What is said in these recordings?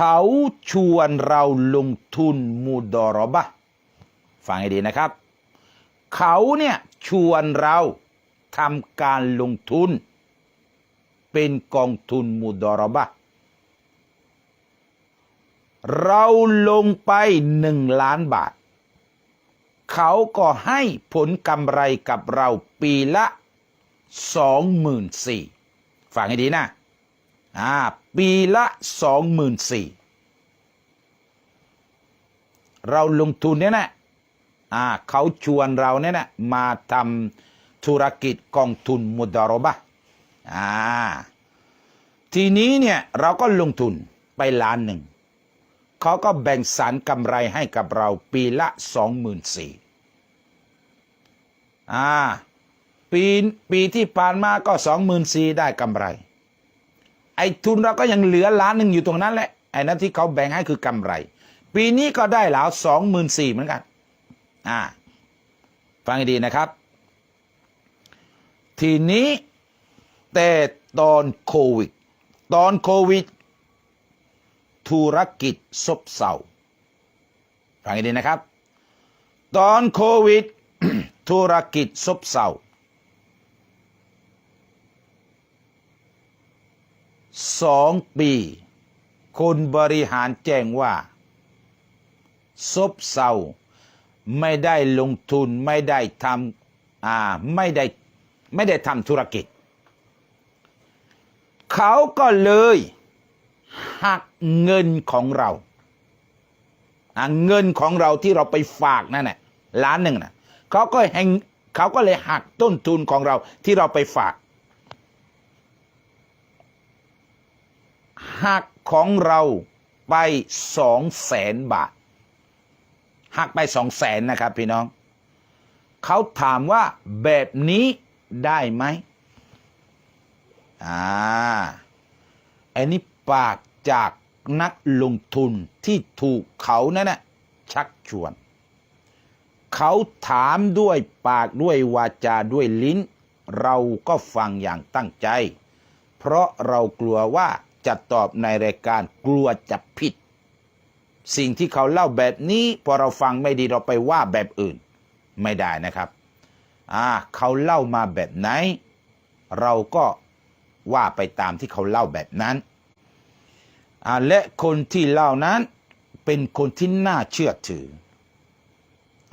เขาชวนเราลงทุนมูดอรอบะฟังให้ดีนะครับ เขาเนี่ยชวนเราทำการลงทุน เป็นกองทุนมูดอรอบะเราลงไปหนึ่งล้านบาท เขาก็ให้ผลกำไรกับเราปีละสองหมื่นสี่ฟังให้ดีนะ อ่าปีละสองหมื่นสี่เราลงทุนเนี่ยนะอ่าเขาชวนเราเนี่ยนะมาทำธุรกิจกองทุนมุดารบะอ่าทีนี้เนี่ยเราก็ลงทุนไปล้านหนึ่งเขาก็แบ่งสรรกำไรให้กับเราปีละสองหมื่นสี่อ่าปีปีที่ผ่านมาก็สองหมื่นสี่ได้กำไร ไอ้ทุนเราก็ยังเหลือล้านหนึ่งอยู่ตรงนั้นแหละไอ้นั้นที่เขาแบ่งให้คือกำไร ปีนี้ก็ได้แล้วสองหมื่นสี่เหมือนกันอ่าฟังให้ดีนะครับ ทีนี้แต่ตอนโควิด ตอนโควิด ธุรกิจซบเซาฟังให้ดีนะครับ ตอนโควิด ธุรกิจซบเซา สองปี คนบริหารแจ้งว่า ซบเซาไม่ได้ลงทุนไม่ได้ทำอ่าไม่ได้ไม่ได้ทำธุรกิจ เขาก็เลยหักเงินของเราอะเงินของเราที่เราไปฝากนั่นแหละล้านหนึ่งนะเขาก็แหงเขาก็เลยหักต้นทุนของเราที่เราไปฝาก หักของเราไปสองแสนบาท หักไปสองแสนนะครับพี่น้อง เขาถามว่าแบบนี้ได้ไหมอ่าอันนี้ปากจากนักลงทุนที่ถูกเขานั่นนะชักชวน เขาถามด้วยปากด้วยวาจาด้วยลิ้น เราก็ฟังอย่างตั้งใจ เพราะเรากลัวว่า จะตอบในรายการกลัวจะผิด สิ่งที่เขาเล่าแบบนี้พอเราฟังไม่ดีเราไปว่าแบบอื่นไม่ได้นะครับอ่าเขาเล่ามาแบบไหน เราก็ว่าไปตามที่เขาเล่าแบบนั้นอ่าและคนที่เล่านั้นเป็นคนที่น่าเชื่อถือ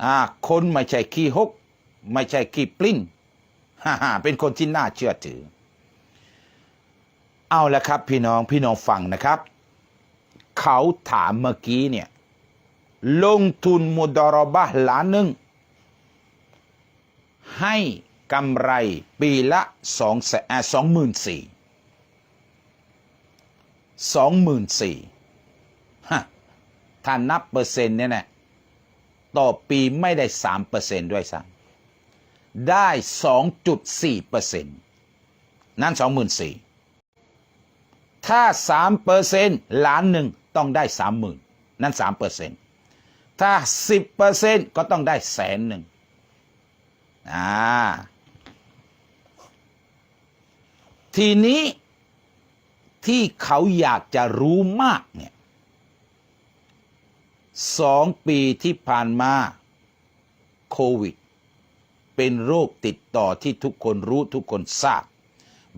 อ่าคนไม่ใช่ขี้ฮกไม่ใช่ขี้ปลิ้นฮ่าฮ่าเป็นคนที่น่าเชื่อถือ เอาละครับ พี่น้องพี่น้องฟังนะครับ เขาถามเมื่อกี้เนี่ย ลงทุนมุดรอบะห์ล้านหนึ่ง ให้กำไรปีละสองแสนสองหมื่นสี่สองหมื่นสี่ถ้านับเปอร์เซ็นต์เนี่ยนะต่อปีไม่ได้สามเปอร์เซ็นต์ด้วยซ้ำได้สองจุดสี่เปอร์เซ็นต์นั่นสองหมื่นสี่ ถ้าสามเปอร์เซ็นต์ล้านหนึ่งต้องได้สามหมื่นนั่นสามเปอร์เซ็นต์ถ้าสิบเปอร์เซ็นต์ก็ต้องได้แสนหนึ่งอ่าทีนี้ที่เขาอยากจะรู้มากเนี่ยสองปีที่ผ่านมาโควิด เป็นโรคติดต่อที่ทุกคนรู้ทุกคนทราบ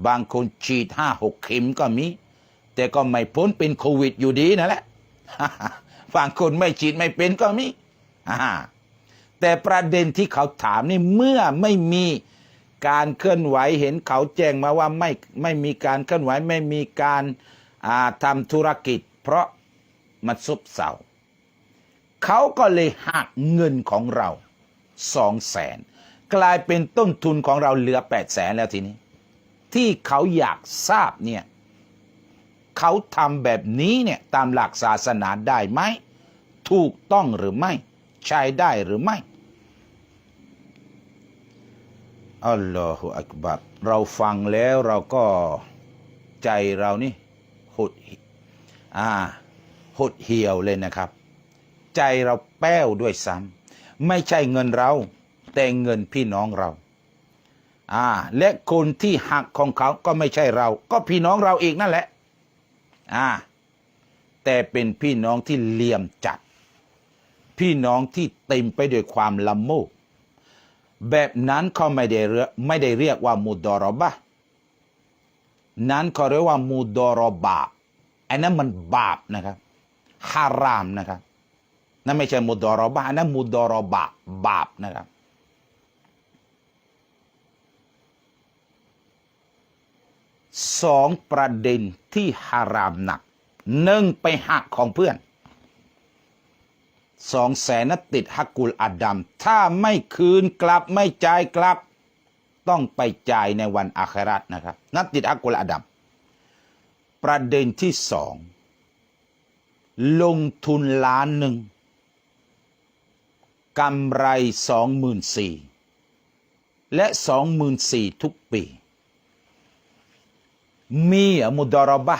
บางคนฉีดห้าหกเข็มก็มี แต่ก็ไม่พ้นเป็นโควิดอยู่ดีนั่นแหละบางคนไม่ฉีดไม่เป็นก็มีแต่ประเด็นที่เขาถามนี่เมื่อไม่มีการเคลื่อนไหวเห็นเขาแจ้งมาว่าไม่ไม่มีการเคลื่อนไหวไม่มีการาทำธุรกิจ เพราะมันซบเซาเขาก็เลยหักเงินของเราสองแสนกลายเป็นต้นทุนของเราเหลือแปดแสนแล้วทีนี้ ที่เขาอยากทราบเนี่ย เขาทำแบบนี้เนี่ยตามหลักศาสนาได้ไหม ถูกต้องหรือไม่ ใช้ได้หรือไม่อัลลอฮฺอักบัรเราฟังแล้วเราก็ใจเรานี่หดอ่าหดเหี่ยวเลยนะครับ ใจเราแป้วด้วยซ้ำไม่ใช่เงินเรา แต่เงินพี่น้องเราอ่าและคนที่หักของเขาก็ไม่ใช่เรา ก็พี่น้องเราเองนั่นแหละ อ่าแต่เป็นพี่น้องที่เหลี่ยมจัด พี่น้องที่เต็มไปด้วยความละโมบแบบนั้นเขาไม่ได้เรียกไม่ได้เรียกว่ามุดอรบะนั้นเขาเรียกว่ามุดอรบาปอันนั้นมันบาปนะครับฮารามนะครับนั่นไม่ใช่มุดอรบะอันนั้นมุดอรบาบาปนะครับ สองประเด็นที่ฮารามหนักหนึ่งไปหักของเพื่อนสองแสนนติดฮักกุลอาดัม ถ้าไม่คืนกลับไม่จ่ายกลับ ต้องไปจ่ายในวันอาคราตนะครับ นัดติดฮักกุลอาดัม ประเด็นที่สอง ลงทุนล้านหนึ่งกำไรสองหมื่นสี่และสองหมื่นสี่ทุกปี มีมุดอรบะ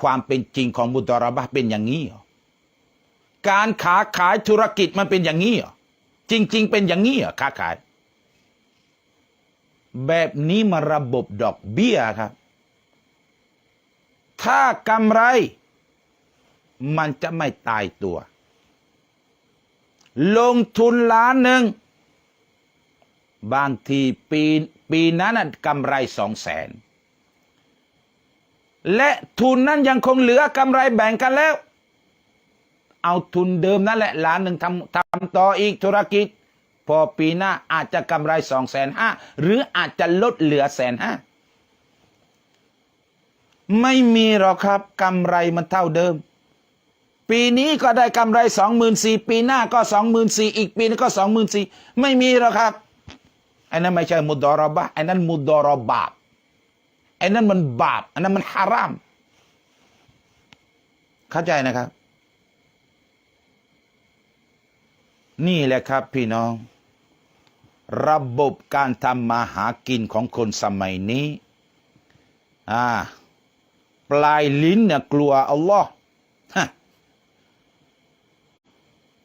ความเป็นจริงของมุดอรบะเป็นอย่างนี้การค้าขายธุรกิจมันเป็นอย่างนี้เหรอจริง ๆ เป็นอย่างนี้ค้าขาย แบบนี้มาระบบดอกเบี้ยครับ ถ้ากำไร มันจะไม่ตายตัว ลงทุนล้านหนึ่ง บางทีปีปีนั้นน่ะกำไรสองแสน และทุนนั้นยังคงเหลือกำไรแบ่งกันแล้ว เอาทุนเดิมนั่นแหละล้านหนึ่งทำทำต่ออีกธุรกิจ พอปีหน้าอาจจะกำไรสองแสนห้าหรืออาจจะลดเหลือแสนห้าไม่มีหรอกครับกำไรมันเท่าเดิม ปีนี้ก็ได้กำไรสองหมื่นสี่ปีหน้าก็สองหมื่นสี่อีกปีนึงก็สองหมื่นสี่ไม่มีหรอกครับไอ้นั้นไม่ใช่มุดอรบะห์ไอ้นั้นมุดอรบาป ไอ้นั้นมันบาป อันนั้นมันฮาราม เข้าใจนะครับ นี่แหละครับ พี่น้อง ระบบการทำมาหากินของคนสมัยนี้ อ่า ปลายลิ้นเนี่ยกลัวอัลลอฮ์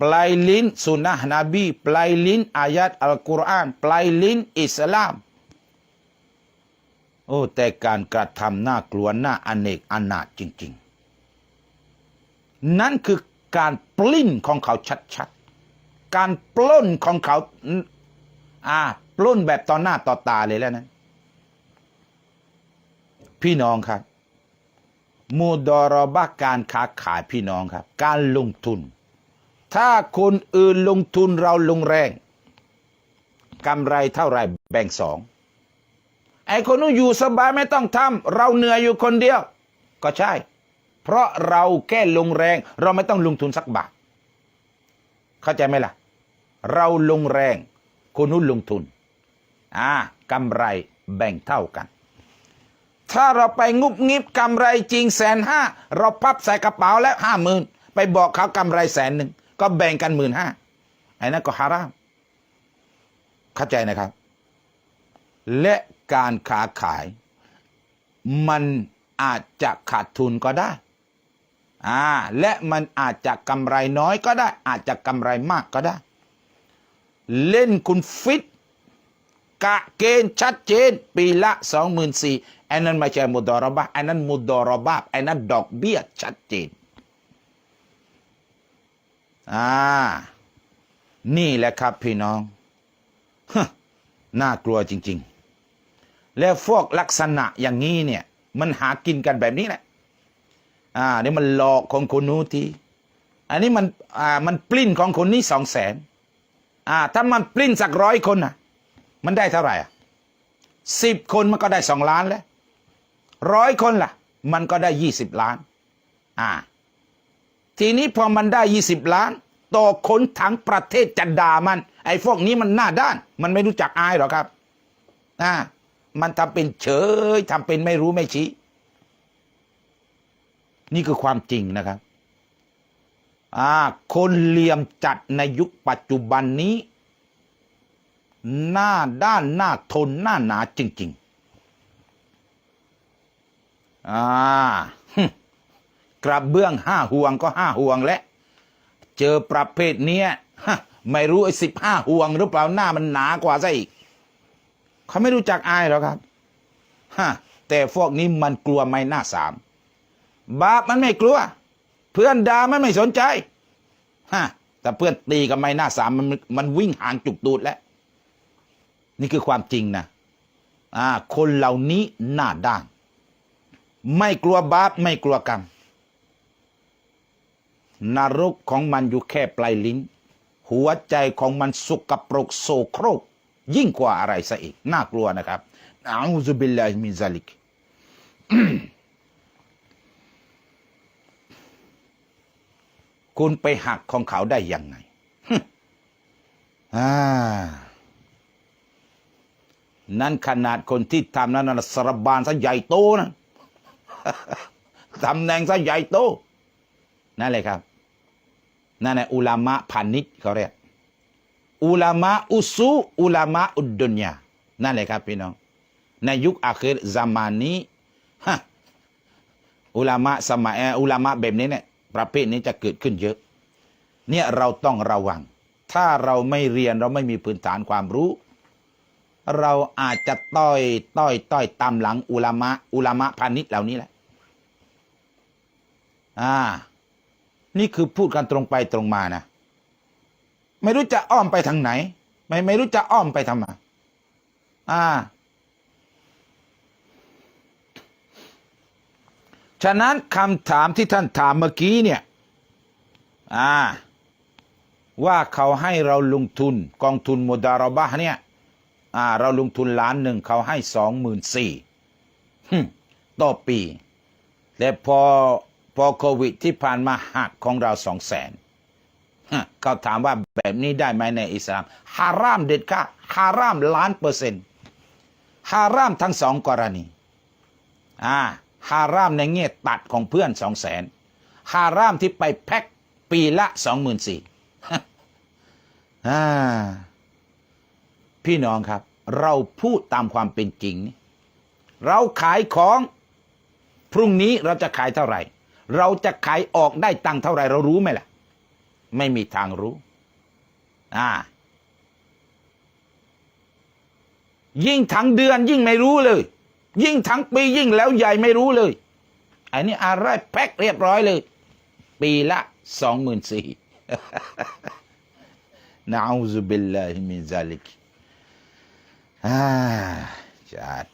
ปลายลิ้นสุนนะนบี ปลายลิ้นอายัดอัลกุรอาน ปลายลิ้นอิสลาม โอ้แต่การกระทำน่ากลัวน่าอเนกอนาถจริง ๆ นั่นคือการปลิ้นของเขาชัดๆ การปล้นของเขาอ่าปล้นแบบต่อหน้าต่อตาเลยแล้วนั้นพี่น้องครับ มูดอรบะการค้าขายพี่น้องครับ การลงทุน ถ้าคนอื่นลงทุนเราลงแรงกำไรเท่าไรแบ่งสอง ไอ้คนนู้นอยู่สบายไม่ต้องทำเราเหนื่อยอยู่คนเดียว ก็ใช่ เพราะเราแค่ลงแรง เราไม่ต้องลงทุนสักบาท เข้าใจไหมล่ะ เราลงแรง คนนู้นลงทุน อ่ากำไรแบ่งเท่ากัน ถ้าเราไปงุบงิบกำไรจริงแสนห้าเราพับใส่กระเป๋าแล้วห้าหมื่นไปบอกเขากำไรแสนหนึ่งก็แบ่งกันหมื่นห้าไอ้นั่นก็ฮารามเข้าใจนะครับ และการค้าขาย มันอาจจะขาดทุนก็ได้อ่าและมันอาจจะกำไรน้อยก็ได้ อาจจะกำไรมากก็ได้ เล่นคุณฟิต กะเกณฑ์ชัดเจน ปีละสองหมื่นสี่ไอ้นั้นไม่ใช่มุดอรบะห์ไอ้นั้นมุดอรบาบไอ้นั้นดอกเบี้ยชัดเจนอ่านี่แหละครับพี่น้องฮน่ากลัวจริง ๆ แล้วพวกลักษณะอย่างนี้เนี่ยมันหากินกันแบบนี้แหละ อ่านี่มันหลอกของคนนู้นทีอันนี้มันอ่ามันปลิ้นของคนนี้สองแสนอ่าถ้ามันปลิ้นสักร้อยคนน่ะมันได้เท่าไหร่อะสิบคนมันก็ได้สองล้านแล้วร้อยคนล่ะ มันก็ได้ยี่สิบล้าน อ่า ทีนี้พอมันได้ยี่สิบล้านต่อคนทั้งประเทศจะด่ามัน ไอ้พวกนี้มันหน้าด้าน มันไม่รู้จักอายหรอกครับ อ่า มันทำเป็นเฉยทำเป็นไม่รู้ไม่ชี้ นี่คือความจริงนะครับอ่าคนเหลี่ยมจัดในยุคปัจจุบันนี้ หน้าด้านหน้าทนหน้าหนาจริง ๆ อ่ากระเบื้องห้าห่วงก็ห้าห่วงและ เจอประเภทเนี้ยไม่รู้ไอ้สิบห้าห่วงหรือเปล่าหน้ามันหนากว่าซะอีก เขาไม่รู้จักอายหรอกครับฮะแต่พวกนี้มันกลัวไม่หน้าสาม บาปมันไม่กลัว เพื่อนด่ามันไม่สนใจฮะแต่เพื่อนตีกับไม้หน้าสามมันมันวิ่งห่างจุกตูดแล้ว นี่คือความจริงนะอ่าคนเหล่านี้หน้าด้าน ไม่กลัวบาปไม่กลัวกรรมนรกของมันอยู่แค่ปลายลิ้น หัวใจของมันสุกปรกโสโครก ยิ่งกว่าอะไรซะอีก น่ากลัวนะครับอาอุซุบิลลาฮิมินซาลิกคุณไปหักของเขาได้ยังไงอ่านั่นขนาดคนที่ทำนั้นนะสรบานซะใหญ่โตนะตำแหน่งซะใหญ่โต นั่นเลยครับ นั่นแหละอุลามะพาณิชเขาเรียก อุลามะอุซูอุลามะอุดดุนยานั่นเลยครับพี่น้อง ในยุคอาคิรซามานนี้ฮะอุลามะสมัยอุลามะแบบนี้เนี่ยประเภทนี้จะเกิดขึ้นเยอะ เนี่ยเราต้องระวัง ถ้าเราไม่เรียนเราไม่มีพื้นฐานความรู้ เราอาจจะต้อยต้อยต้อยตามหลังอุลามะอุลามะพาณิชย์เหล่านี้แหละอ่า นี่คือพูดกันตรงไปตรงมานะ ไม่รู้จะอ้อมไปทางไหน ไม่ไม่รู้จะอ้อมไปทำไมอ่า ฉะนั้นคำถามที่ท่านถามเมื่อกี้เนี่ย อ่า ว่าเขาให้เราลงทุน กองทุนโมดารอบะเนี่ยอ่า เราลงทุนล้านหนึ่งเขาให้สองหมื่นสี่ต่อปีแต่พอพอโควิดที่ผ่านมาหักของเราสองแสน เขาถามว่าแบบนี้ได้ไหมในอิสลามฮารามเด็ดขาดฮารามล้านเปอร์เซ็นต์ฮารามทั้งสองกรณีอ่าฮารามในแง่ตัดของเพื่อนสองแสนฮารามที่ไปแพ็คปีละสองหมื่นสี่อ่าพี่น้องครับ เราพูดตามความเป็นจริง เราขายของพรุ่งนี้เราจะขายเท่าไหร่ เราจะขายออกได้ตังค์เท่าไหร่เรารู้ไหมล่ะ ไม่มีทางรู้ อ่า ยิ่งทั้งเดือน ยิ่งไม่รู้เลย ยิ่งทั้งปี ยิ่งแล้วใหญ่ไม่รู้เลย อันนี้อะไรแพ็คเรียบร้อยเลย ปีละสองหมื่นสี่นะอูซุบิลลาฮิมินซาลิกอ่าจาก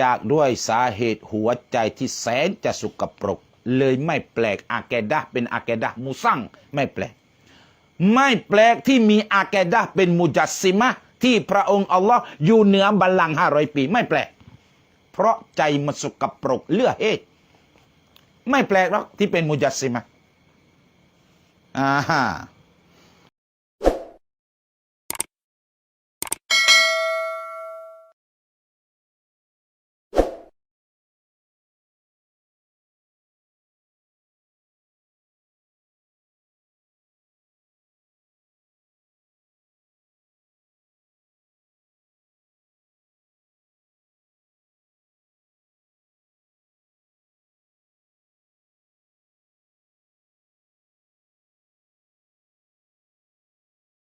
จากด้วยสาเหตุหัวใจที่แสนจะสุกปรก เลยไม่แปลกอาแกดะเป็นอาแกดะมูซังไม่แปลก ไม่แปลกที่มีอาแกดะเป็นมุจัสซิมะที่พระองค์อัลลอฮ์อยู่เหนือบัลลังก์ห้าร้อยปีไม่แปลก เพราะใจมันสุกปรกเลือเฮตุไม่แปลกหรอกที่เป็นมุจัสซิมะอ่าฮะ